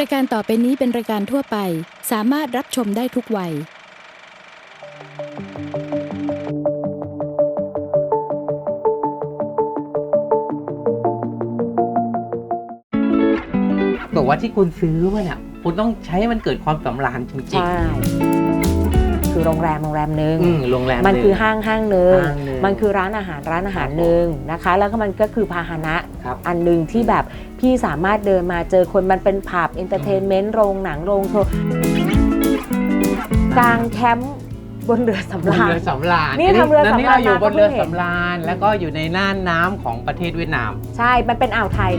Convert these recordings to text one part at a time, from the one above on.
รายการต่อไปนี้เป็นรายการทั่วไป สามารถรับชมได้ทุกวัยบอกว่าที่คุณซื้อมาเนี่ยคุณต้องใช้ให้มันเกิดความสำราญจริง ใช่ คือโรงแรมโรงแรมหนึ่งๆอืมโรงแรมมันหงคือห้างห้างหนึ่งห้างหนึ่งมันคือร้านอาหารร้านอาหารครับหนึ่งนะคะ แล้วก็มันก็คือพาหนะครับ อันหนึ่งที่แบบ พี่สามารถเดินมาเจอคนมันเป็นผับเอนเตอร์เทนเมนต์โรงหนังโรงโชว์กลางแคมป์บนเรือสำบนราญ เรือสำราญนี่ทำเรือสำราญนี่เราอยู่บนเรือมาก็เพิ่งเห็นสำราญ แล้วก็อยู่ในน่านน้ำของประเทศเวียดนาม ใช่ มันเป็นอ่าวไทย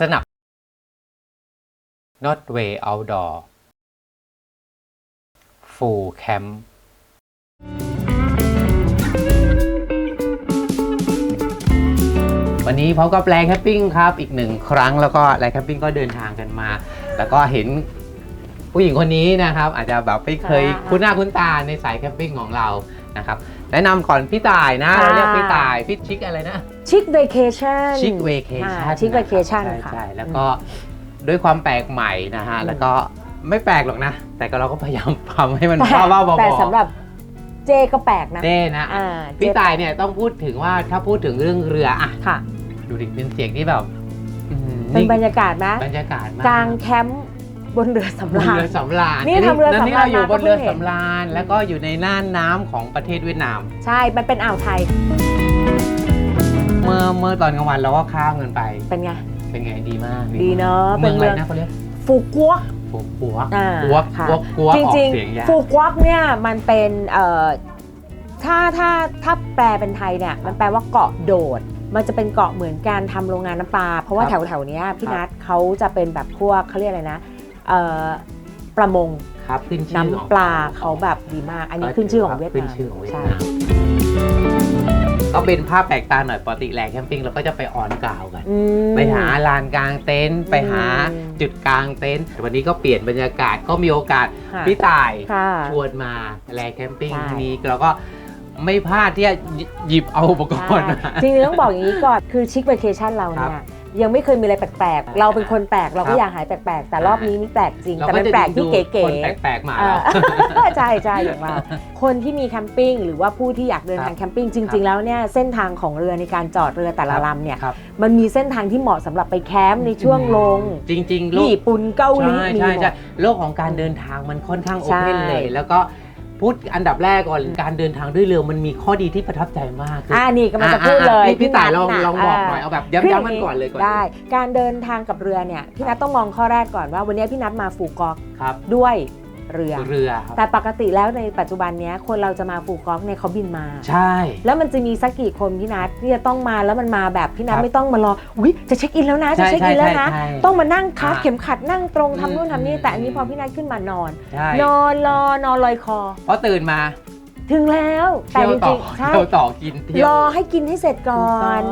สนับ Not Way Outdoor Full Camp วันนี้พบกับแปลแคมปิ้งครับอีกหนึ่งครั้งแล้วก็แปลแคมปิ้งก็เดินทางกันมา แล้วก็เห็นผู้หญิงคนนี้นะครับ อาจจะแบบไม่เคยค่ะคุ้นหน้าคุ้นตาในสายแคมปิ้งของเรานะครับแนะนำก่อนพี่ต่ายนะค่ะเราเรียกพี่ต่ายพี่ชิคอะไรนะชิคเวเคชั่นชิคเวเคชั่นชิคเวเคชั่นใช่ค่ะใช่แล้วก็ด้วยความแปลกใหม่นะฮะอืมแล้วก็ไม่แปลกหรอกนะ แต่ก็เราก็พยายามทำให้มันแต่บ้าๆบอๆแต่สำหรับเจก็แปลกนะเต้นะอ่าพี่เจตายเนี่ยต้องพูดถึงว่าถ้าพูดถึงเรื่องเรืออะค่ะ ดูดิเป็นเสียงที่แบบอืมเป็นบรรยากาศนะบรรยากาศมากกลางแคมป์บนเรือสำบนราญ เรือสำราญนี่ทำเรือแล้วนี่สำราญเราอยู่มาบนเรือก็เพิ่งเห็นสำราญ แล้วก็อยู่ในน่านน้ำของประเทศเวียดนาม ใช่ มันเป็นอ่าวไทย เมื่อเมื่อตอนกลางวันเราก็ข้ามกันไป เป็นไง เป็นไงดีมากดีเนอะเมืองเป็นอะไรเมือง นะเขาเรียกฟูกัวปัวปัวอ่าปัวค่ะปัวปัวจออกริงเสียงยากๆฟูกวักเนี่ยมันเป็นเอ่อถ้าถ้าถ้าแปลเป็นไทยเนี่ย มันแปลว่าเกาะโดด มันจะเป็นเกาะเหมือนการทำโรงงานน้ำปลาเพราะว่าครับแถวแถวๆเนี้ยพี่ครับนัทเขาจะเป็นแบบพวกเขาเรียกอะไรนะเอ่อประมงครับขึ้นชื่อน้ำของปลาเขาแบบดีมาก อันนี้ขึ้นชื่อของเวียดขึ้นนามชื่อของเวียดใช่นามก็เป็นภาพแปลกตาหน่อยปกติแหล่งแคมปิ้งเราก็จะไปออนกราวกันอืมไปหาลานกลางเต็นท์ไปหาอืมจุดกลางเต็นท์วันนี้ก็เปลี่ยนบรรยากาศก็มีโอกาสค่ะพี่ต่ายค่ะชวนมาแลแคมปิ้งใช่นี้เราก็ ไม่พลาดที่จะหยิบเอาอุปกรณ์มา จริงๆต้องบอกอย่างนี้ก่อน คือชิคเวเคชันเราเนี่ยยังไม่เคยมีอะไรแปลกๆ เราเป็นคนแปลกเราครัก็บอยากหายแปลกๆ แต่รอบนี้นี่แปลกจริงเราแต่ก็เป็นจะแปลกที่ดูเก๋คนๆ แปลกๆมาเอแล้วอใช่ใช่อย่างเราคนที่มีแคมปิ้งหรือว่าผู้ที่อยากเดินทางแคมปิ้งจริง ๆ แล้วเนี่ยเส้นทางของเรือในการจอดเรือแต่ละลำเนี่ยครับ มันมีเส้นทางที่เหมาะสำหรับไปแคมป์ในช่วงลงจริงๆโลกญี่ปุ่นเกาหลีใช่มีใช่หมใช่ดโลกของการเดินทางมันค่อนข้างโอใช่ เพนเลย แล้วก็ พูดอันดับแรกก่อนการเดินทางด้วยเรือมันมีข้อดีที่ประทับใจมากคืออ่านี่กำลังจะพูดอะเลยอะพี่พี่ต่ายลองนัทลองบอกหน่อยเอาแบบย้ำๆมันก่อนเลยก่อนได้ การเดินทางกับเรือเนี่ยพี่นัทต้องมองข้อแรกก่อนว่า วันนี้พี่นัทมาฟูกอกครับด้วย เรือ เรือครับแต่ปกติแล้วในปัจจุบันเนี้ยคนเราจะมาฟูกอกเนี่ยเขาบินมา ใช่ แล้วมันจะมีสักกี่คนพี่นัทที่จะต้องมาแล้วมันมาแบบพี่นัทครับไม่ต้องมารออุ้ยจะเช็คอินแล้วนะจะใช่เช็คอินแล้วนะ ใช่ใช่ต้องมานั่งคัดอ่าเข็มขัดนั่งตรงทำนู่นอืมทำนี่อืม แต่อันนี้พอพี่นัทขึ้นมานอน ใช่นอนรอนอนลอยคอ เพราะตื่นมา ถึงแล้วแต่เที่ยวจต่อริงๆใช่เที่ยวต่อกินเที่ยวรอให้กินให้เสร็จก่อน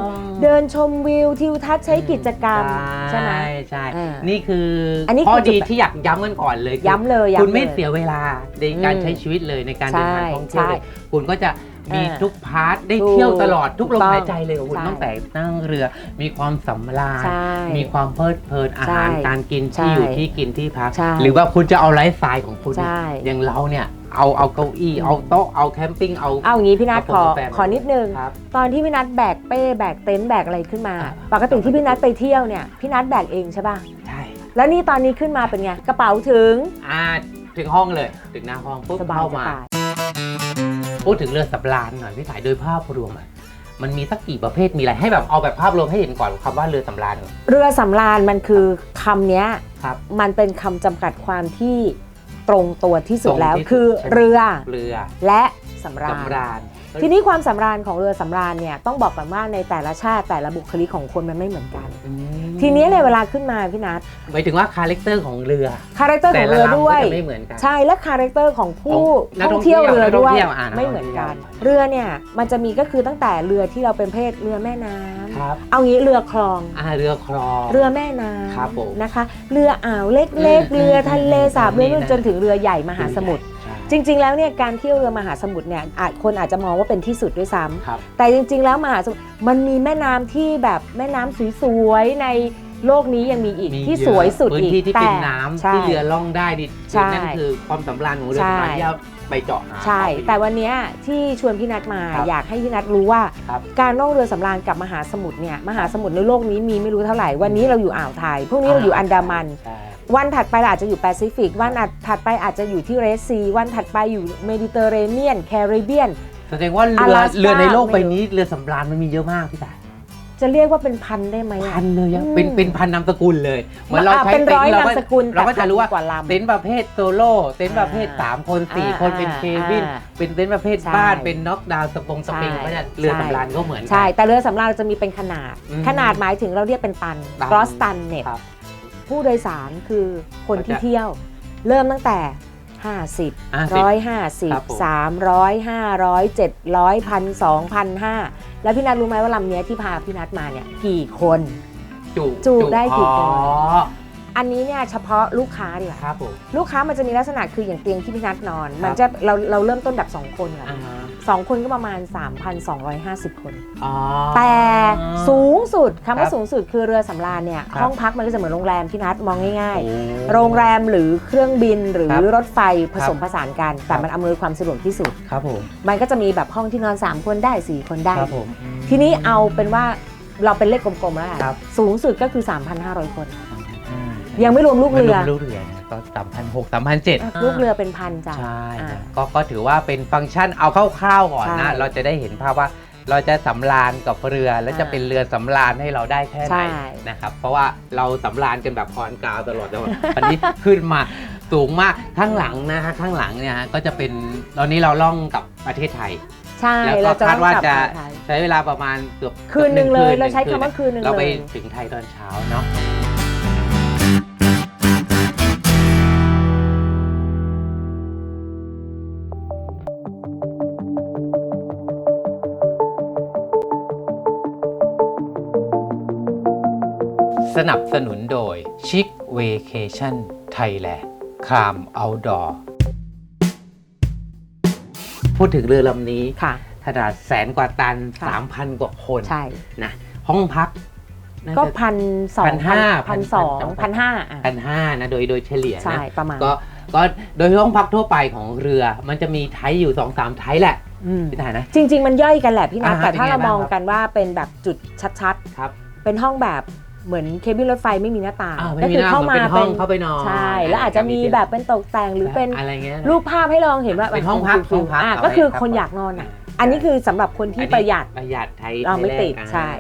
เดินชมวิวทิวทัศน์ใช้กิจกรรมใช่ไหม ใช่อ่านี่คืออนนี้ข้อคือจุดดีที่อยากย้ำกันก่อนเลยคือย้ำเลยย้ำคุณไม่ลเสียเวลาในการอืมใช้ชีวิตเลยในการเดินทางท่องเที่ยวใช่เลยคุณก็จะ มีอ่าทุกพาร์ทได้ถูกเที่ยวตลอดทุกลมถูกต้องหายใจเลยของคุณใช่ตั้งแต่นั่งเรือ มีความสำราญใช่มีความเพลิดเพลินอาหารใช่การกินใช่ที่อยู่ที่กินที่พักใช่หรือว่าคุณจะเอาไลฟ์สไตล์ของคุณใช่อย่างเราเนี่ยเอาเอาเก้าอี้เอาโต๊ะเอาแคมปิ้งเอาเอาอย่างนี้พี่นัทกาแฟขอกาแฟขอนิดนึงครับตอนที่พี่นัทแบกเป้แบกเต็นท์แบกอะไรขึ้นมาอ่าปกติที่พี่นัทไปเที่ยวเนี่ยพี่นัทแบกเองใช่ป่ะใช่แล้วนี่ตอนนี้ขึ้นมาเป็นไงกระเป๋าถึงอ่าถึงห้องเลย ถึงหน้าห้องปุ๊บสบายเข้าสมาบาย พูดถึงเรือสับราญหน่อยพี่ถ่ายโดยภาพรวมอะมันมีสักกี่ประเภทมีอะไรให้แบบเอาแบบภาพรวมให้เห็นก่อนคำว่าเรือสำราญก่อน เรือสำราญมันคือคำเนี้ยครับมันเป็นคำจำกัดความที่ตรงตัวที่สุดตรงแล้วที่สุดคือใช่ไหม เรือเรือและสำราญ สำราญ ทีนี้ความสำราญของเรือสำราญเนี่ยต้องบอกก่อนว่าในแต่ละชาติแต่ละบุคลิกของคนมันไม่เหมือนกัน อืมทีนี้ในยเวลาขึ้นมาพี่นัทหมายถึงว่าคาแรคเตอร์ของเรือคาแรคเตอร์ขแต่องละเรือลำด้วยก็จะไม่เหมือนกัน ใช่และคาแรคเตอร์ของผู้ของนักท่ท่อองงเที่ยวเที่ยวเรือด้วยนักท่องเที่ยวอ่านักท่องเที่ยว ไม่เหมือนกัน เรือเนี่ยมันจะมีก็คือตั้งแต่เรือที่เราเป็นเพศเรือแม่น้ำครับเอางี้เรือคลอง อ่าเรือคลองเรือแม่น้ครับผมำนะคะ เรืออ่าวเล็กอืมๆเรือทะเลสาบอืมเรื่อยนี่ๆจนถึงเรือใหญ่มหาสมุทรใช่ จริง ๆ แล้วเนี่ยการเที่ยวเรือมหาสมุทรเนี่ยอาจคนอาจจะมองว่าเป็นที่สุดด้วยซ้ำครับ แต่จริง ๆ แล้วมหาสมุทรมันมีแม่น้ำที่แบบแม่น้ำสวยๆในโลกนี้ยังมีอีกมีที่เอะสวยสุดพื้นอีกที่ที่แต่เป็นน้ำใช่ ที่เรือล่องได้ดิใช่นั่นคือความสำราญของเรือใช่สำราญที่เราไปเจาะหาใช่ เอาไป แต่วันเนี้ยที่ชวนพี่นัทมาครับอยากให้พี่นัทรู้ว่า ครับการล่องเรือสำราญกับมหาสมุทรเนี่ยมหาสมุทรในโลกนี้มีไม่รู้เท่าไหร่วันนี้เราอยู่อ่าวไทยพรุ่งนี้เราอยู่อันดามัน ใช่ วันถัดไปเราอาจจะอยู่แปซิฟิก วันถัดไปอาจจะอยู่ที่เรสซี วันถัดไปอยู่เมดิเตอร์เรเนียน แคริบเบียน แสดงว่าเรือ Alaska เรือในโลกใบไม่รู้นี้เรือสำราญมันมีเยอะมากพี่ต่ายจะเรียกว่าเป็นพันได้ไหมอะ พันเลยอะอืมเป็นเป็นพันนามสกุลเลยเหมือนเราอะใช้เป็นร้อยต็ท์นามสกุลเราก็แต่จะรู้ว่าพันกว่าลำเต็นท์ประเภทโซโล่เต็นท์ประเภท อ่า3 คน4อ่าคนเป็นอ่าเควิน อ่าเป็นเต็นท์ประเภทใช่บ้านเป็นน็อกดาวน์สปงสปริงใช่ก็จะเรือใช่สำราญก็เหมือนกัใช่ แต่เรือสำราญเราจะมีเป็นขนาด อืมขนาดหมายถึงเราเรียกเป็นตันตัน gross ตันเน็ตครับ ผู้โดยสารคือคนที่ก็จะเที่ยว เริ่มตั้งแต่50 50 ครับผม 150 300 500 700พันสองพันห้าแล้วพี่นัทรู้ไหมว่าลำเนี้ยที่พาพี่นัทมาเนี่ยกี่คนจุจุได้กี่คน อ๋อ อันนี้เนี่ยเฉพาะลูกค้าดีกว่าครับผมลูกค้ามันจะมีลักษณะคืออย่างเตียงที่พี่นัทนอนครับมันจะเราเราเริ่มต้นแบบ 2 คนก่อนอ่าฮะสองคนก็ประมาณ 3,250 คน อ๋อ แต่สูงสุดคำครัว่าบสูงสุดคือเรือสำราญเนี่ยครับ ห้องพักมันก็จะเหมือนโรงแรมพี่นัทมองง่าย โอ้ ๆ โรงแรมหรือเครื่องบินหรือครับรถไฟผสมครับผสานกัน แต่มันอำนวยความสะดวกที่สุด ครับผมมันก็จะมีแบบห้องที่นอน 3 คนได้ 4 คนได้ ครับผม ทีนี้เอาเป็นว่าเราเป็นเลขกลมๆแล้วกันครับ สูงสุดก็คือ 3,500 คน ยังไม่รวมลูกเรือ ไม่ลูกเรือนะก็สามพันหกสามพันเจ็ดลูกเรือเป็นพันจ้ะใช่อ่า นะก็ก็ถือว่าเป็นฟังก์ชันเอาคร่าวๆก่อนใช่นะเราจะได้เห็นภาพว่าเราจะสำราญกับเรือ แล้วจะอ่าเป็นเรือสำราญให้เราได้แค่ไหน ใช่ นะครับเพราะว่าเราสำราญกันแบบพรกราวตลอดจังหวะอันนี้ขึ้นมาสูงมากข้างหลังนะฮะข้างหลังเนี่ยฮะก็จะเป็นตอนนี้เราล่องกับประเทศไทย ใช่แล้วก็เราจะคาดว่าต้องกลับจะมาไทยใช้เวลาประมาณเกือบคืนหนึ่งเลยกือบเราใช้หคำว่าคืนหนึ่งเราไปเลยถึงไทยตอนเช้าเนาะ สนับสนุนโดยชิคเวเคชั่นไทยแลนด์คามเอาดอร์พูดถึงเรือลำนี้ค่ะ ขนาดแสนกว่าตัน ค่ะ 3,000 กว่าคนใช่ นะห้องพักน่าก็จะพันสองพันห้าพันสองพัพันนห้าห้าอะพันห้านะโดยโดยเฉลี่ยใช่ นะประมาณก็ก็โดยห้องพักทั่วไปของเรือมันจะมีไทยอยู่2อสามไทยแหละอืมพี่ถ่ายนะ จริง ๆ มันย่อยกันแหละพี่นัทอ่าแต่ถ้าเป็นไงเรามองบ้างครับ กันว่าเป็นแบบจุดชัดครับ ๆ เป็นห้องแบบ เหมือนเคบินรถไฟไม่มีหน้าต่างอ้าวไม่ก็มีคือหน้าเข้าเหมืมาอนเป็นห้องเข้าไปนอนใช่แล้วอาจจะมีแบบเป็นตกแต่งหรือเป็นอะไรเงี้ยนะรูปภาพให้ลองเห็นว่าเป็นห้องพักฟิลห้องพักอะเอาไว้ก็คือครับคนผมอยากนอนอะอ่าอันนี้คือสำหรับคนที่อันนี้ประหยัดประหยัดไทยเราไม่ทยแรกติดอ่าใช่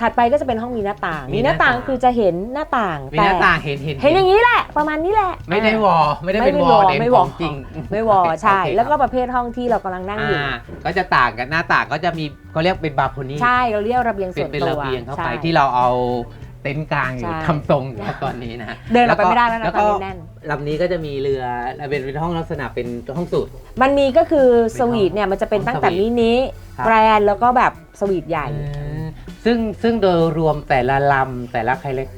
ถัดไปก็จะเป็นห้องมีหน้าต่าง มีมีหหน้าน้าต่างต่างคือจะเห็นหน้าต่างมีหแต่น้าต่างเห็นเห็นเห็นอย่างนี้แหละ ประมาณนี้แหละ ไม่ได้อะวอลไม่ได้เป็นไม่วได้อลวอลเด่นไม่ขวออลงจริง ไม่วอโเคใช่โอเคแล้วก็ครับประเภทห้องที่เรากำลังนั่งอยู่อ่าก็จะต่างกันหน้าต่างก็จะมีเขาเรียกเป็นบาร์โคนี่ใช่เราเรียกระเบียงเป็ส่นวนเป็นตัระวเบียงเข้าไปใช่ที่เราเอา เต็นท์กลางอยู่ใช่ ทำทรงอยู่ตอนนี้นะเดินออกไปไม่ได้แล้วนะแล้วตอนก็นี้แน่น ลำนี้ก็จะมีเรือเป็นเป็นห้องลักษณะเป็นห้องสูตร มันมีก็คือเป็นสวีทเนี่ยมันจะเป็นห้องตั้งแต่สวีทมินิครับ แกรนด์แล้วก็แบบสวีทใหญ่ ซึ่งซึ่งโดยรวมแต่ละลำแต่ละ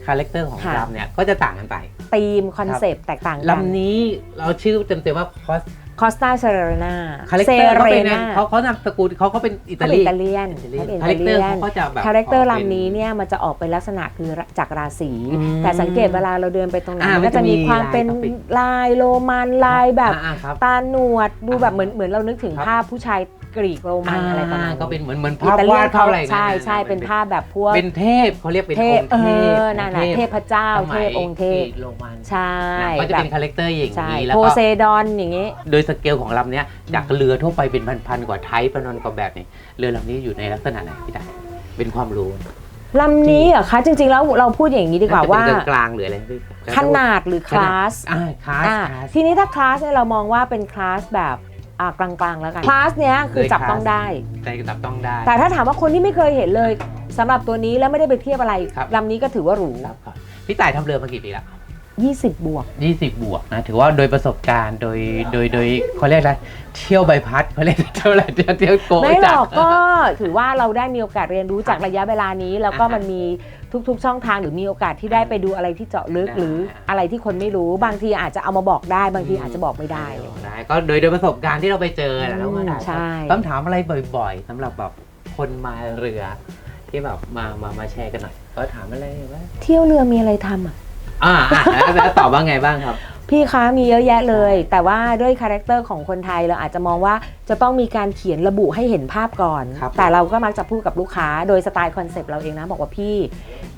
คาแรคเตอร์ของค่ะ ลำเนี่ยก็จะต่างกันไป ธีมคอนเซปต์แตกต่างกัน ลำนี้เราชื่อเต็มๆว่าคอส คอสตาเซเรนาคาแรคเซเตอร์เขาเรเป็นนาเขาเขานามสกุลเขาเขาเป็นอิเขาตาเป็นลีอิตาเลียนอิตาลีเขาเป็นคาอิแรคตาเตอร์เลียนเขาก็จะแบบคาแรคเตอร์กป็ลำนี้เนี่ยมันจะออกเป็นลักษณะคือจากราศีอืมแต่สังเกตเวลาเราเดินไปตรงนั้นอ่ามันก็จะมีความมันจะมีเป็นลายกราฟิกลายโรมันลายแบบอ่าๆครับตาหนวดดูแบบอ่าเหมือนเหมือนเรานึกถึงครับภาพผู้ชาย กรีกโรมันอะไรประมาณก็เป็นเหมือนเหมือนอิภาพตาเลีวายดนภาพอะไรอย่างใช่นั้นใช่เป็นภาพแบบพวกเป็นเทพเขาเรียกเป็นเทอพงค์เอเทพอนั่นน่ะเทพเจ้าสมัเทยพองค์เทพกรีกโรมันใช่นะก็จะแบเป็นบคาแรคเตอร์อย่างใช่นี้แล้วโพก็เซดอนอย่างนี้ โดยสเกลของลำเนี้ยจากเรือทั่วไปเป็นพันๆกว่าไทป์ประนอนกว่าแบบนี้เรือลำนี้อยู่ในลักษณะไหนพี่ดาเป็นความรู้ลำนี้เหรอคะจริง ๆ แล้วเราพูดอย่างนี้ดีกว่าน่จะว่าเป็นกลางๆหรืออะไรพี่ขนาดหรือคลาสอ่าคลาสอ่าคลาสทีนี้ถ้าคลาสเนี่ยเรามองว่าเป็นคลาสแบบ อ่ากลางๆแล้วกันคลาสเนี้ยคือจับต้องได้ใจจับต้องได้ แต่ถ้าถามว่าคนที่ไม่เคยเห็นเลยสำหรับตัวนี้แล้วไม่ได้ไปเทียบอะไรครับ ลำนี้ก็ถือว่าหรู ครับครับพี่ต่ายทำเรือมากี่ปีแล้ว 20 บวก 20 บวกนะ ถือว่าโดยประสบการณ์โดยโดยโดยเขาเรียกอะไรเที่ยวใบพัดเขาเรียกเที่ยวอะไรเที่ยวเที่ยวโกะไม่หรอกจัก็ถือว่าเราได้มีโอกาสเรียนรู้จากระยะเวลานี้ แล้วก็อ่าฮะมันมีทุกๆ ช่องทางหรือมีโอกาสที่ได้ไปดูอะไรที่เจาะลึกได้หรืออะไรที่คนไม่รู้บางทีอาจจะเอามาบอกได้บางทีอาจจะบอกไม่ได้ ได้ก็โดยโดยประสบการณ์ที่เราไปเจอแหละแล้วก็ได้ใช่ต้องถามอะไรบ่อยๆสำหรับแบบคนมาเรือที่แบบมามามาแชร์กันหน่อยเขาถามอะไรว่าเที่ยวเรือมีอะไรทำอะ อ่าอะแล้วแล้วตอบว่าไงบ้างครับ พี่คะมีเยอะแยะเลย แต่ว่าด้วยคาแรคเตอร์ของคนไทยเราอาจจะมองว่าจะต้องมีการเขียนระบุให้เห็นภาพก่อน ครับ แต่เราก็มักจะพูดกับลูกค้าโดยสไตล์คอนเซปต์เราเองนะบอกว่าพี่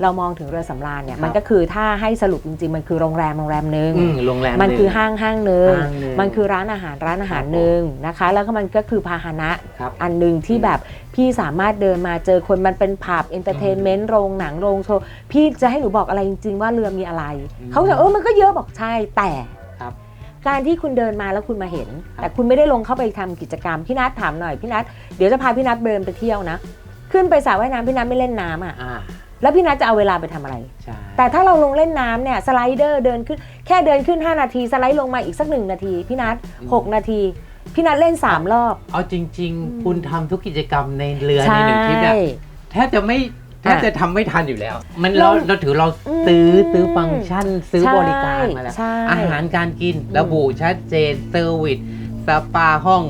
เรามองถึงเรือสำราญเนี่ยมันก็คือถ้าให้สรุปจริงๆมันคือโรงแรมโรงแรมหนึ่ง อืมโรงแรมมันคือหงห้างห้างหนึ่ง ห้างหนึ่ง มันคือร้านอาหารร้านอาหารครับหนึ่งนะคะ แล้วก็มันก็คือพาหนะครับ อันหนึ่งที่แบบพี่สามารถเดินมาเจอคนมันเป็นผับเอนเตอร์เทนเมนต์โรงหนังโรงโชว์ พี่จะให้หนูบอกอะไรจริง ๆ ว่าเรือมีอะไร อืม เขาจะเออมันก็เยอะบอกใช่แต่ครับ การที่คุณเดินมาแล้วคุณมาเห็นครับแต่คุณไม่ได้ลงเข้าไปทำกิจกรรมพี่นัทถามหน่อยพี่นัทเดี๋ยวจะพาพี่นัทเดินไปเที่ยวนะ ขึ้นไปสระว่ายน้ำพี่นัทไม่เล่นน้ำอะอ่าแล้วพี่นัทจะเอาเวลาไปทำอะไรใช่แต่ถ้าเราลงเล่นน้ำเนี่ยสไลเดอร์เดินขึ้นแค่เดินขึ้น 5 นาที สไลด์ลงมาอีกสักหนึ่งนาที พี่นัท6นาที พี่นัทเล่น 3 รอบ เอาจริงอืมๆคุณทำทุกกิจกรรมในเรือในใช่หนึ่งทริปเนี่ยแทบจะไม่ แทบอะจะทำไม่ทันอยู่แล้ว มันเราเราเราถือเราอืมซื้อซื้อฟังก์ชัน ซื้อใช่บริการมาแล้ว ใช่อาหารการกินอืมระบุชัดเจนเซอร์วิสสปาห้อง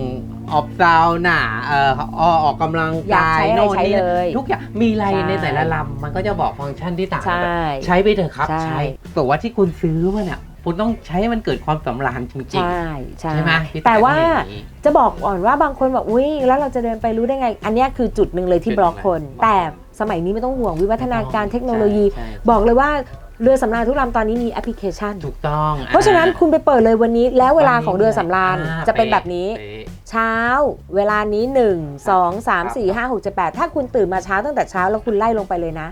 ออบซาวน่าเอ่ออออกกำลังอยากกายใช้อะไรโน่นใช้นี่เลย ทุกอย่างมีอะไรใช่ ในแต่ละลำมันก็จะบอกฟังก์ชันที่ต่างใช่กันใช้ไปเถอะครับ ใช่ ใช้แต่ว่าที่คุณซื้อมาเนี่ยคุณต้องใช้ให้มันเกิดความสำราญจริงใช่ใช่ๆใช่ไหมพี่แต่ว่าเป็นอย่งนี้ จะบอกก่อนว่าบางคนบอกอุ้ยแล้วเราจะเดินไปรู้ได้ไง อันเนี้ยคือจุดหนึ่งเลยที่จุดบล็อกคนหนึ่งแต่ สมัยนี้ไม่ต้องห่วงวิวัฒนาการเทคโนโลยี ใช่ใช่บอกเลยว่าเรือสำราญทุกลำตอนนี้มีแอปพลิเคชัน ถูกต้องเพราะฉะนั้นคุณไปเปิดเลยวันนี้แล้วเวลาของเรือสำราญอ่จะเป็นแบบนี้ เป๊ะ เช้า เวลานี้ 1 2 3 4 5 6 7 8 ถ้าคุณตื่นมาเช้าตั้งแต่เช้าแล้วคุณไล่ลงไปเลยนะ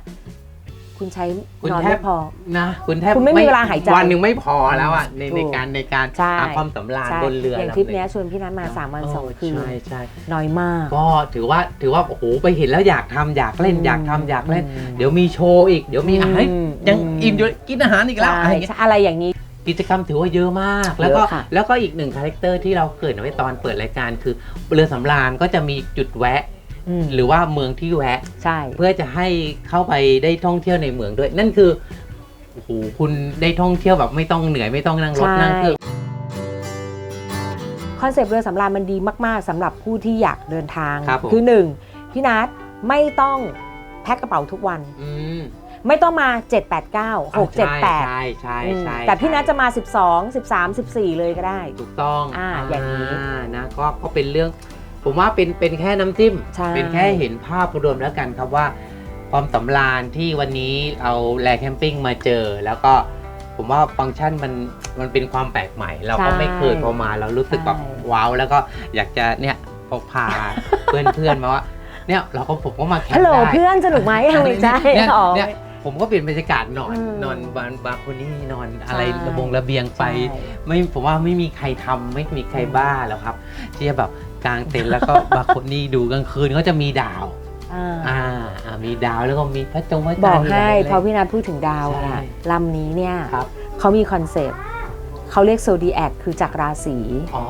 คุณใช้คุณนอนแทบ ไม่พอ นะคุณแทบคุณไม่มีเวลาหายใจวันหนึ่งไม่พอแล้วอะในถูกในการในการใช่ หาความสำราญใช่บนเรืออย่างลำทริปหงเนี้ยชวนพี่นัทมา3วัน2คืนใช่ใช่น้อยมาก ก็ถือว่าถือว่าโอ้โหไปเห็นแล้วอยากทำอยากเล่นอืมอยากทำอยากเล่น อืม เดี๋ยวมีโชว์อีก เดี๋ยวมีอาหารอืมยังอืมอิ่มอยู่กินอาหารอีกแล้วใช่อะไรอย่างเงี้ย ใช่อะไรอย่างนี้ กิจกรรมถือว่าเยอะมาก แล้วก็เยอะค่ะ แล้วก็อีกหนึ่งคาแรคเตอร์ที่เราเกริดเอาไว้ตอนเปิดรายการคือเรือสำราญก็จะมีจุดแวะ อืมหรือว่าเมืองที่แวะ ใช่ เพื่อจะให้เข้าไปได้ท่องเที่ยวในเมืองด้วย นั่นคือโอ้โหคุณได้ท่องเที่ยวแบบไม่ต้องเหนื่อยไม่ต้องนั่งรถใช่ นั่งเครื่องคอนเซปต์เรือสำราญมันดีมาก ๆสำหรับผู้ที่อยากเดินทางครับผมคือหนึ่งพี่นัทไม่ต้องแพ็คกระเป๋าทุกวัน อืมไม่ต้องมา 7 8 9 6 7 8 ใช่ใช่ใช่แต่พี่นัทจะมา 12 13 14 เลยก็ได้ ถูกต้องอ่าอย่างนี้นะก็ก็เป็นเรื่อง ผมว่าเป็นเป็นแค่น้ำจิ้ม ใช่ เป็นแค่เห็นภาพรวมแล้วกันครับว่า ความสำราญที่วันนี้เอาแลแคมปิ้งมาเจอ แล้วก็ผมว่าฟังก์ชันมันมันเป็นความแปลกใหม่ เราก็ไม่เคยพอมาเรารู้สึกแบบว้าว แล้วก็อยากจะเนี่ยพกพาเพื่อนเพื่อนๆมาว่าเนี่ยเราก็ผมก็มาแคมฮัลป์โหลได้ เพื่อนสนุกไหมยังไม่ใช่เนี่ยอ๋อ เนี่ยผมก็เปลี่ยนบรรยากาศนอนอืม นอนบานบาโคนี่นอนอะไรใช่ระบงระเบียงไป ใช่ ไม่ผมว่าไม่มีใครทำไม่มีใครบ้าแล้วครับ ที่จะแบบ กางเต็นท์แล้วก็บาโคนี่ดูกลางคืนก็จะมีดาว อ่าอ่าอ่ามีดาวแล้วก็มีพระจงพระจันทร์บอกให้ะไร พอพี่นัทพูดถึงดาวเนี่ยใช่ลำนี้เนี่ยครับ เขามีคอนเซปต์เขาเรียกโซดีแอคคือจากราศี อ๋อ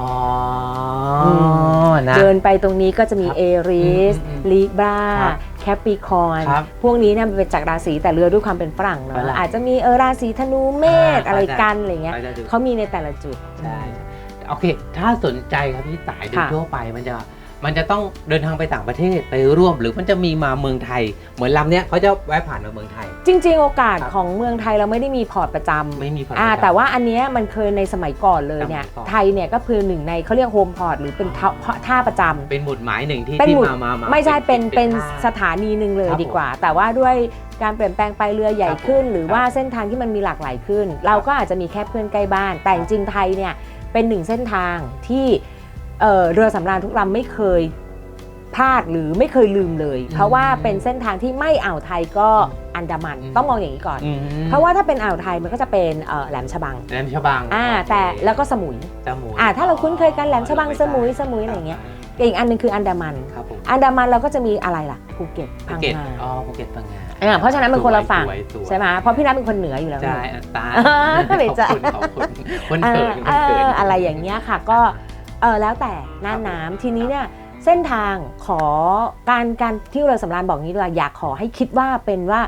มนะ เดินไปตรงนี้ก็จะมีครับเอริสอืมอืมลีบราครับแคปิคอนครับพวกนี้เนี่ยมันเป็นจากราศีแต่เรือด้วยความเป็นฝรั่งฝเนาะรั่งอาจจะมีเออราศีธนูเมษอ่าอะไรเข้าใจกันอะไรเงี้ยไปได้ดูเขามีในแต่ละจุด ใช่ โอเค ถ้าสนใจครับพี่ต่ายโดยค่ะ ทั่วไปมันจะมันจะต้องเดินทางไปต่างประเทศไปร่วม หรือมันจะมีมาเมืองไทย เหมือนลำเนี้ยเขาจะแวะผ่านมาเมืองไทย จริง ๆ โอกาสครับ ของเมืองไทยเราไม่ได้มีพอร์ตประจำ ไม่มีผ่านอ่า ประจำ แต่ว่าอันเนี้ยมันเคยในสมัยก่อนเลยเนี่ย สมัยก่อน ไทยเนี่ยก็คือหนึ่งในเขาเรียกโฮมพอร์ตหรือเป็นท่าท่าประจำ เป็นหมุดหมายหนึ่งที่เป็นที่หมุด มามามาไม่ใช่เป็นเป็นท่า สถานีหนึ่งเลยครับดีกว่า แต่ว่าด้วยการเปลี่ยนแปลงไปเรือใหญ่ครับผมขึ้น หรือครับว่าเส้นทางที่มันมีหลากหลายขึ้น เราก็อาจจะมีแค่เพื่อนใกล้บ้าน แต่จริงๆไทยเนี่ย เป็นหนึ่งเส้นทางที่เอ่อเรือสำราญทุกลำไม่เคยพลาดหรือไม่เคยลืมเลย เพราะว่าเป็นเส้นทางที่ไม่อ่าวไทยก็อันดามันอืมต้องมองอย่างนี้ก่อนอืมเพราะว่าถ้าเป็นอ่าวไทยมันก็จะเป็นเอ่อแหลมฉบังแหลมฉบังอ่าโอเคแต่แล้วก็สมุยสมุยอ่าถ้าเราคุ้นเคยกันแหลมฉบังสมุยสมุยอะไรอย่างเงี้ยอีกอันหนึงคืออันดามันครับผมอันดามันเราก็จะมีอะไรล่ะภูเก็ตภูพังเก็ตงาอ๋อภูเก็ตพังงา อ่าเพราะฉะนั้นมันคนละฝั่งสวยสวยใช่ไหมเพราะพี่นัทเป็นคนเหนืออยู่แล้วใช่นี่อะตาเออไม่ใช่ขอบคุณขอบคุณคนเอเขิอนคนเอเขินออะไรอย่างเงี้ยค่ะก็เออแล้วแต่หน้าน้ำทีนี้เนี่ยเส้นทางขอการการที่เราสำรานบอกนี้ด้วยอยากขอให้คิดว่าเป็นว่า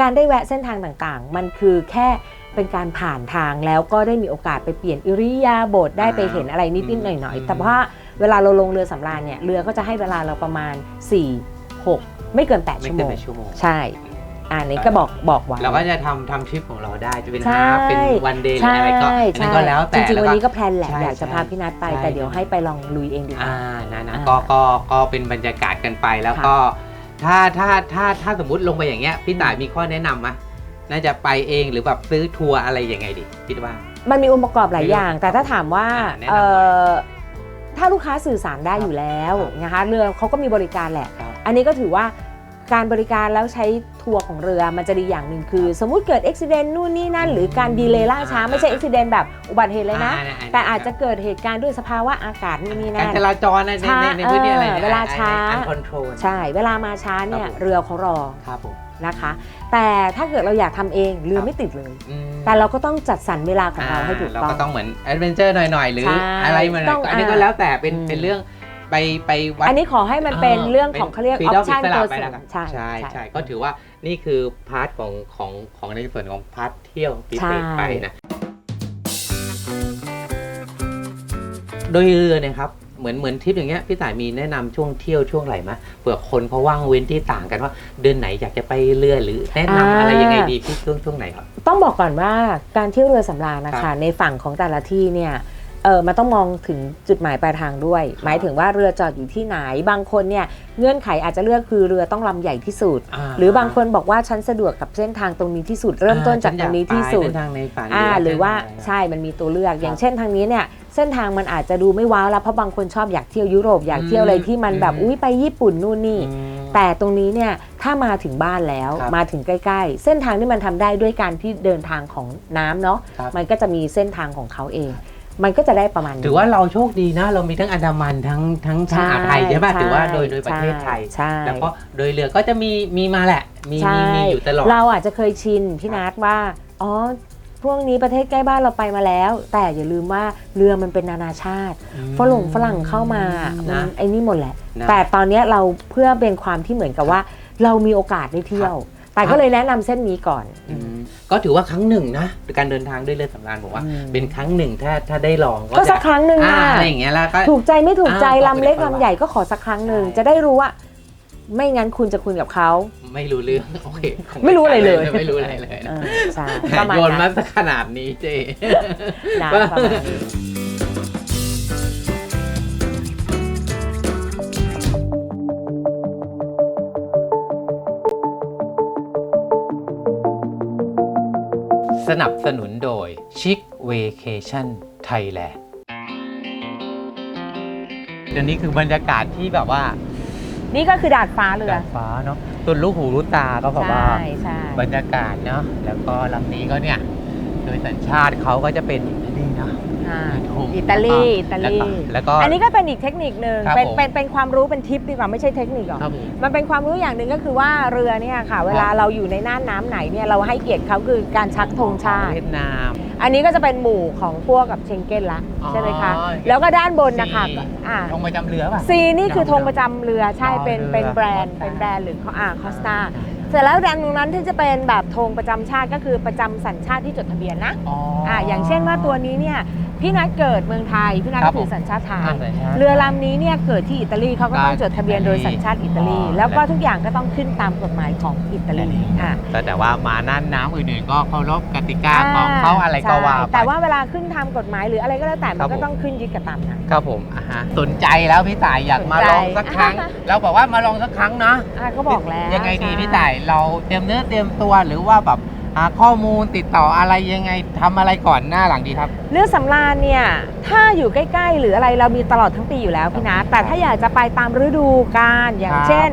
การได้แวะเส้นทางต่างๆ มันคือแค่เป็นการผ่านทางแล้วก็ได้มีโอกาสไปเปลี่ยนอิริยาบถได้ไปเห็นอะไรนิดๆหน่อยๆแต่ว่าเวลาเราลงเรือสำราญเนี่ยเรือก็จะให้เวลาเราประมาณ 4 6 ไม่เกิน8ไม่ชั่วเกิโมนงไปชั่วโมง ใช่ อ่านี่ก็บอกบอกไว้ เราก็จะทำทำทริปของเราได้จะเป็นใช่ ฮาล์ฟเป็นวันเดย์หรืออะไรก็อันนั้นก็แล้วแต่จริงๆแล้วันก็นี้ก็แพลนแหละใช่อยากจะพาใช่พี่นัทไป ใช่ แต่เดี๋ยวให้ไปลองลุยเองดีกว่า อ่านะนะอ่าก็ก็ก็เป็นบรรยากาศกันไปแล้วก็ ถ้าถ้าถ้าถ้าสมมติลงไปอย่างเงี้ยพี่ต่ายมีข้อแนะนำไหมน่าจะไปเองหรือแบบซื้อทัวร์อะไรยังไงดีคิดว่า มันมีองค์ประกอบหลายอย่าง แต่ถ้าถามว่าอ่าแนะนำหน่เอ่อยอถ้าลูกค้าสื่อสารได้อยู่แล้วครับ นะคะเรือเขาก็มีบริการแหละ ครับ อันนี้ก็ถือว่าการบริการแล้วใช้ ทัวร์ของเรือมันจะดีอย่างหนึ่งคือ สมมุติเกิดอุบิเหตุนู่นนี่นั่น หรือการดีเลย์ล่าช้าอ่าไม่ใช่อุบิเหตุแบบอุบัติเหตุเลยนะ อ่าแต่อาจจะเกิดเหตุการณ์ด้วยสภาวะอากาศนู่นนี่การนั่นจราจรในในในในพื้นที่อะไรเออเวลาช้าอันคอนโทรล ใช่ เวลามาช้าเนี่ยครับผม เรือเขารอครับผมนะคะ แต่ถ้าเกิดเราอยากทำเองเรือไม่ติดเลย อืมแต่เราก็ต้องจัดสรรเวลาของเราให้ถูกเราต้องก็ต้องเหมือนแอดเวนเจอร์หน่อยๆ หรือใช่อะไรเหมือนต้องอันนี้ก็อ่าแล้วแต่เป็นอืม เป็นเรื่อง ไปไปวัด อันนี้ขอให้มันเป็นเรื่องของเขาเรียกอป็อป freedom ชั่นอิสระตัวไปเสริแล้วมกันใช่ใช่ใช่ก็ถือว่านี่คือพาร์ทของของของในส่วนของพาร์ทเที่ยวพิเศษใช่ไปนะโดยเรือเนี่ยครับเหมือนเหมือนทริปอย่างเงี้ยพี่ต่ายมีแนะนำช่วงเที่ยวช่วงไหนไหมเผื่อคนเขาว่างเว้นที่ต่างกันว่า เดือนไหนอยากจะไปเรือหรือแนะนำอะไรยังไงดีพี่ช่วงช่วงไหนครับต้องบอกก่อนว่าการเที่ยวเรือสำราญนะครัคะบในฝั่งของแต่ละที่เนี่ย เออมันต้องมองถึงจุดหมายปลายทางด้วย หมายถึงว่าเรือจอดอยู่ที่ไหน บางคนเนี่ยเงื่อนไขอาจจะเลือกคือเรือต้องลำใหญ่ที่สุดหรือบางคนบอกว่าฉันสะดวกกับเส้นทางตรงนี้ที่สุด เริ่มต้นจากตรงนี้ที่สุด เส้นทางในฝันอ่าหรือว่าเส้นทงใช่มันมีตัวเลือกอย่างเช่นทางนี้เนี่ยเส้นทางมันอาจจะดูไม่ว้าวแล้วเพราะบางคนชอบอยากเที่ยวยุโรปอยากเที่ยวอะไรที่มันแบบอืมอุ้ยไปญี่ปุ่นนู่นนี่ อืม แต่ตรงนี้เนี่ยถ้ามาถึงบ้านแล้วครับมาถึงใกล้ ๆ เส้นทางที่มันทำได้ด้วยการที่เดินทางของน้ำเนาะครับ มันก็จะมีเส้นทางของเขาเอง มันก็จะได้ประมาณนี้ ถือว่าเราโชคดีนะ เรามีทั้งอันดามันทั้งทั้งทั้งอ่าวไทยใช่ป่ะถือว่าโดยโดยประเทศไทย ใช่ แล้วก็โดยเรือก็จะมีมีมาแหละ มีใช่ มีมีอยู่ตลอด เราอาจจะเคยชินพี่นัทว่า อ๋อ พวกนี้ประเทศใกล้บ้านเราไปมาแล้ว แต่อย่าลืมว่าเรือมันเป็นนานาชาติ ฝรั่งฝรั่งเข้ามามันนะไอ้นี่หมดแหละ นะ แต่ตอนเนี้ยเราเพื่อเป็นความที่เหมือนกับว่า เรามีโอกาสได้เที่ยว แต่ครัก็บเลยแนะนำเส้นนี้ก่อนอืมก็ถือว่าครั้งหนึ่งนะการเดินทางด้วยเรือสำราญผมว่าอืมเป็นครั้งหนึ่งถ้าถ้าได้ลองก็สักครั้งหนึ่งอ่านะอะไรอย่างเงี้ยแล้วก็ถูกใจไม่ถูกใจอ่าลำเล็กก็ไม่ได้ลำใหญ่ก็ขอสักครั้งหนึ่งใช่จะได้รู้ว่า ไม่งั้นคุณจะคุยกับเขาไม่รู้เรื่องโอเคคงไม่รู้อะไรเลย ไม่รู้อะไรเลยเอนะอใช่ประมาณโยนมานั้นสักขนาดนี้เจ สนับสนุนโดย Chic Vacation Thailand เดี๋ยวนี้คือบรรยากาศที่แบบว่านี่ก็คือดาดฟ้าเรือ ดาดฟ้าเนาะตุนลูกหูรู้ตาก็แบบว่าใช่ใช่ บรรยากาศเนาะแล้วก็ลำนี้ก็เนี่ย โดยสัญชาติเขาก็จะเป็นนี่ เนาะอ่าธงอิตาลีอิตาแล้วลีก็แล้วก็อันนี้ก็เป็นอีกเทคนิคหนึ่งครับเป็นผมเป็นเป็นความรู้เป็นทิปดีกว่าไม่ใช่เทคนิคหรอกครับผมมันเป็นความรู้อย่างหนึ่งก็คือว่าเรือเนี่ยค่ะ เวลาเราอยู่ในน่านน้ำไหนเนี่ยเราให้เกียรติเขาคือการชักธงชาติเวียดนาม อันนี้ก็จะเป็นหมู่ของพวกกับเชงเก้นละอ๋อใช่ไหมคะแล้วก็ด้านบนนะคะสีก็อ่าธงประจำเรือป่ะซีนี่คือธงประจำเรือใช่อ๋อเป็นเรือเป็นแบรนด์ Costa เป็นแบรนด์หรืออ่าคอสตา เสร็จแล้วด้านตรงนั้นที่จะเป็นแบบธงประจำชาติก็คือประจำสัญชาติที่จดทะเบียนนะอ๋ออ่าอย่างเช่นว่าตัวนี้เนี่ย พี่นัทเกิดเมืองไทย พี่นัทครัก็บถือสัญชาติไทยอ่าสัญชาติเรือลำนี้เนี่ยเกิดที่อิตาลีเขาก็ต้องจดทะเบียนโดยสัญชาติอิตาลี อ๋อ แล้วก็ทุกอย่างก็ต้องขึ้นตามกฎหมายของอิตาลีอ่าแต่แต่ว่ามาน่านน้ำอื่นๆก็เคารพกติกาของเขาอะไรก็ว่าใช่ไป แต่ว่าเวลาขึ้นทำกฎหมายหรืออะไรก็แล้วแต่ครัมับนก็ผมต้องขึ้นยึดกับตามนั้น ครับผมอะฮะสนใจแล้วพี่ต่ายอยากมาสนใจลองสักครั้ง เราบอกว่ามาลองสักครั้งเนาะอ่าก็บอกแล้วยังไงดีใช่พี่ต่ายเราเตรียมเนื้อเตรียมตัวหรือว่าแบบ หาข้อมูลติดต่ออะไรยังไงทำอะไรก่อนหน้าหลังดีครับ เรือสำราญเนี่ยถ้าอยู่ใกล้ๆ หรืออะไรเรามีตลอดทั้งปีอยู่แล้วพี่นะแต่ถ้าอยากจะไปตามฤดูกาลอย่างครับเช่น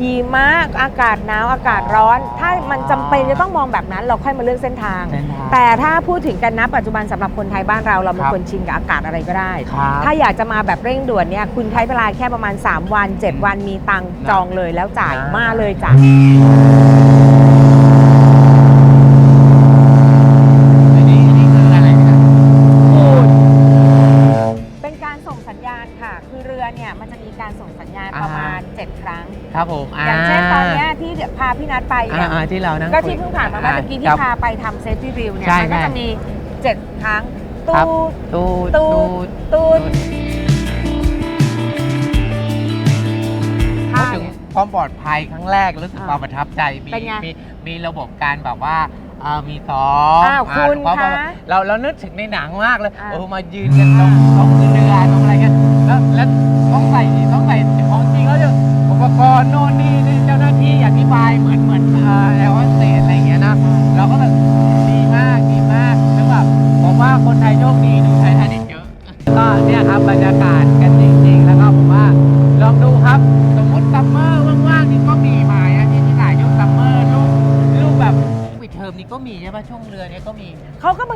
หิมะอากาศหนาวอากาศร้อน ถ้ามันจำเป็นจะต้องมองแบบนั้นเราค่อยมาเลือกเส้นทาง เส้นทางแต่ถ้าพูดถึงกันนะปัจจุบันสำหรับคนไทยบ้านเราเราเป็นครับคนชินกับอากาศอะไรก็ได้ ครับถ้าอยากจะมาแบบเร่งด่วนเนี่ยคุณใช้เวลาแค่ประมาณ 3 วัน 7 วันมีตังค์นะจองเลยแล้วจ่ายนะมาเลยจ้ะ พาพี่นัทไปอ่าเนี่ยอ่าที่เรานั่งก็คุยที่เพิ่งผ่านมาเมื่อกี้ที่ครับพาไปทำเซฟตี้ริวเนี่ยใช่มันก็ใช่ จะมี7ครั้งตูครับด ตูดตูดตูดพูดท่าถึงเนี่ยพความปลอดภัยครั้งแรกรู้สึกอ่าความประทับใจมีเป็นไงมีมีระบบการแบบว่าเอ่อมีซ้อมอ้าวอ่คุณความคะเราเรานึกถึงในหนังมากเลยอ่า โอ้มายืนกันตรง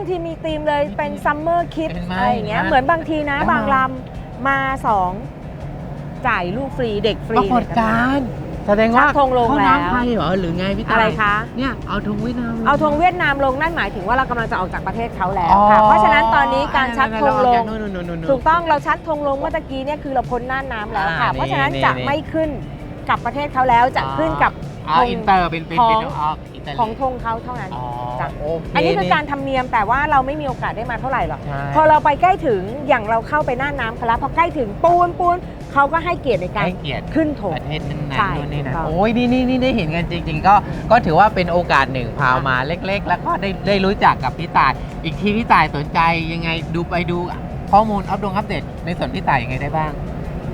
ทีมีธีมเลยมีเป็นธีมซัมเมอร์คิดเห็นไหมอะไรอย่างเงี้ยเห็นไหมเหมือนบางทีนะแล้วบางลำมาสองจ่ายลูกฟรีเด็กฟรี ปรากฏการณ์แสดงว่าชักธงลงเข้าแล้ว น้ำไทยเหรอหรือไงพี่ตายอะไรคะ เนี่ยเอาธงเวียดนามเอาธงเวียดนามลงนั่นหมายถึงว่าเรากำลังจะออกจากประเทศเขาแล้วอ๋อค่ะ เพราะฉะนั้นตอนนี้การชักธงลงนู่นๆๆๆๆถูกต้องเราชักธงลงเมื่อตะกี้เนี่ยคือเราพ้นน่านน้ำแล้วค่ะ อ่าเพราะฉะนั้นนี่จะนี่ ไม่ขึ้นกับประเทศเขาแล้วจะขึ้นกับอ๋อธง อินเตอร์เป็นเป็นของเป็นอ๋ออิตาลีของธงเขาเท่านั้นอ๋อจ้ะ โอเคอันนี้คือการทำเนียมแต่ว่าเราไม่มีโอกาสได้มาเท่าไหร่หรอก ใช่พอเราไปใกล้ถึงอย่างเราเข้าไปน่านน้ำเขาแล้วพอใกล้ถึงปูนปูนเขาก็ให้เกียรติในการให้เกียรติ ขึ้นธง ประเทศนั้นใช่ๆนู่นนี่นะถูกต้องโอ้ยนี่นี่นี่ได้เห็นกันจริง ๆ ก็ก็ถือว่าเป็นโอกาสหนึ่งพามาเล็ก ๆ แล้วก็ได้ได้รู้จักกับพี่ตาย อีกทีพี่ตายสนใจยังไงดูไปดูข้อมูลอัปดงอัปเดตในส่วนพี่ตายยังไงได้บ้าง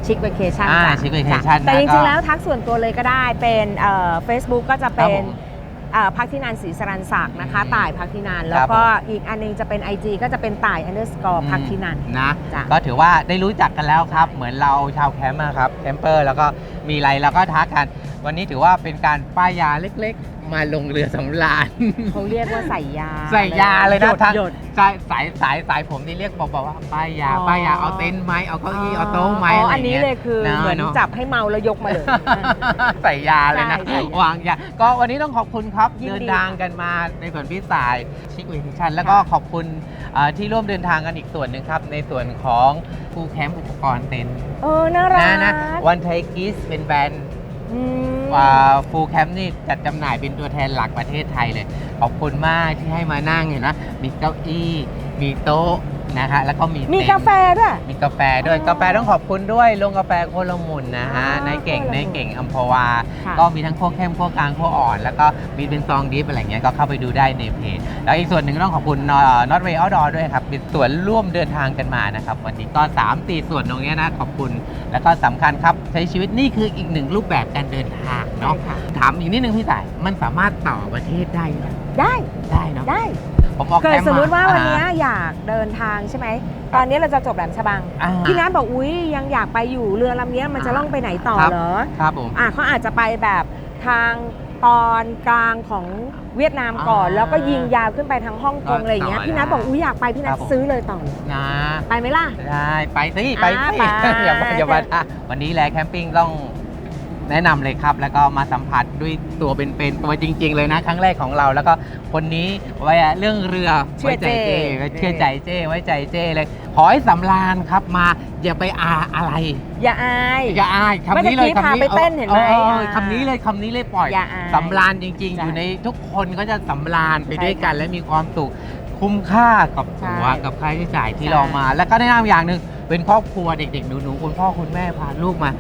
ชิคเวเคชั่นอ่าจ้ะ Chic Vacation แต่นะจก็ริงๆแล้วทักส่วนตัวเลยก็ได้เป็นเอ่อ Facebook ก็จะครัเป็บผนมเอ่อ พักที่นานศรีสรันศักดิ์นะคะอืมต่ายพักที่นานแล้วก็อีกอันนึงจะเป็น IG ก็จะเป็นต่าย underscore พักที่นานนะจ้ะก็ถือว่าได้รู้จักกันแล้วครับ เหมือนเราชาวแคมป์อะครับแคมเปอร์แล้วก็มีอะไรเราก็ทักกัน วันนี้ถือว่าเป็นการป้ายยาเล็กๆ มาลงเรือสำราญ เขาเรียกว่าใส่ยาใส่ยาเลยนะหดทั้งหยด สายสายสายสายผมที่เรียกบอกว่าป้ายยาอ๋อ ป้ายยาเอาเต็นท์ไหมเอาเก้าอี้เอาโต๊ะไหมอ๋ออะไรอันนี้งี้ เลยคือนะเหมือนเนอะ จับให้เมาแล้วยกมาเลย ใส่ยาเลยนะใช่ใส่ยาวางยาก็วันนี้ต้องขอบคุณครับยินดีเดินทางกันมาในส่วนพี่สายชิควิชันแล้วก็ค่ะขอบคุณเอ่อที่ร่วมเดินทางกันอีกส่วนหนึ่งครับ ในส่วนของฟูแคมป์อุปกรณ์เต็นท์เออน่ารันะกนะวันไทยกิสเป็นแบรนด์ อืม ฟูลแคมป์นี่จัดจำหน่ายเป็นตัวแทนหลักประเทศไทยเลย ขอบคุณมากที่ให้มานั่งเห็นนะมีเก้าอี้ มีโต๊ะ นะคะแล้วก็มีมีเต็นท์กาแฟด้วย มีกาแฟด้วยอ๋อกาแฟต้องขอบคุณด้วยลงกาแฟโคลมุนนะฮะอ๋อในเก่งโคลมุนในเก่งอัมพวา ค่ะ ก็มีทั้งขั้วเข้มขั้วกลางขั้วอ่อน แล้วก็มีเป็นซองดิฟอะไรเงี้ยก็เข้าไปดูได้ในเพจแล้วอีกส่วนหนึ่งต้องขอบคุณนอตเวย์เอาดอด้วยครับเป็นส่วนร่วมเดินทางกันมานะครับวันนี้ก็3ตีส่วนตรงเนี้ยนะขอบคุณ แล้วก็สำคัญครับใช้ชีวิตนี่คืออีกหนึ่งรูปแบบการเดินทางเนาะใช่ค่ะ ถามอีกนิดนึงพี่สายมันสามารถต่อประเทศได้ไหมได้ได้เนาะ ได้ ผมออกเกิแคดมป์สมมติว่าวันอ่เนี้ยอยากเดินทางใช่ไหม ตอนนี้เราจะจบแหลมฉบัง อ่าพี่นัทบอกอุ้ยยังอยากไปอยู่เรือลำเนี้ยมันจะอ่าล่องไปไหนต่อครับ เหรอ ครับผม อะเขาอาจจะไปแบบทางตอนกลางของเวียดนามก่อน อ่าแล้วก็ยิงยาวขึ้นไปทางฮ่องกงก็อะไรอย่างเงี้ย ต่อพี่นัทได้บอกอุ้ยอยากไปพี่นัครัทบผม ซื้อเลยต่อเลยนะไปไหมล่ะ ได้ไปสิไปสิอ่าไป อย่ามาอย่ามาอะวันนี้แลแคมปิ้งต้อง แนะนำเลยครับ แล้วก็มาสัมผัสด้วยตัวเป็นๆตัวจริง ๆ เลยนะ ครั้งแรกของเราแล้วก็คนนี้ไว้เรื่องเรือเชื่อไว้ใจเจ้ไว้เชื่อใจเจ้ไว้ใจเจ้เลยขอให้สำราญครับมาอย่าไปอาอะไร อย่าอายอย่าอายคำนี้เลยเมื่อกี้พาคำนี้ไปเต้นเห็นไหมอออออ่าคำนี้เลยคำนี้เลยปล่อยอย่าอายสำราญจริงๆใช่อยู่ในทุกคนก็จะสำราญไปใช่ด้วยกัน และมีความสุขคุ้มค่ากับตัวใช่กับค่าใช้จ่ายที่ใช่เรามา แล้วก็แนะนำอย่างหนึ่งเป็นครอบครัวเด็กๆหนูๆคุณพ่อคุณแม่พาลูกมา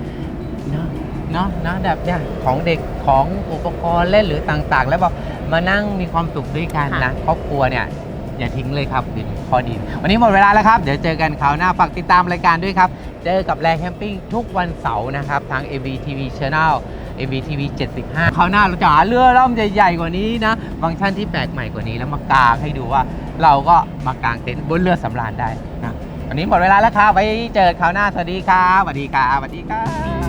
เนาะเนาะเนาะแบบเนี่ยของเด็กของอุปกรณ์เล่นหรือต่างๆ แล้วบอกมานั่งมีความสุขด้วยกันนะครอบครัวเนี่ยอย่าทิ้งเลยครับดินพอดิน วันนี้หมดเวลาแล้วครับ เดี๋ยวเจอกันคราวหน้าฝากติดตามรายการด้วยครับ เจอกับแลแคมปิ้งทุกวันเสาร์นะครับ ทาง ABTV Channel ABTV 75คราวหน้าเราจะหาเรือล่มใหญ่ๆกว่านี้นะฟังก์ชันที่แปลกใหม่กว่านี้แล้วมากางให้ดูว่า เราก็มากางเต็นท์บนเรือสำราญได้นะวันนี้หมดเวลาแล้วครับไว้เจอคราวหน้าสวัสดีครับสวัสดีครับสวัสดีครับ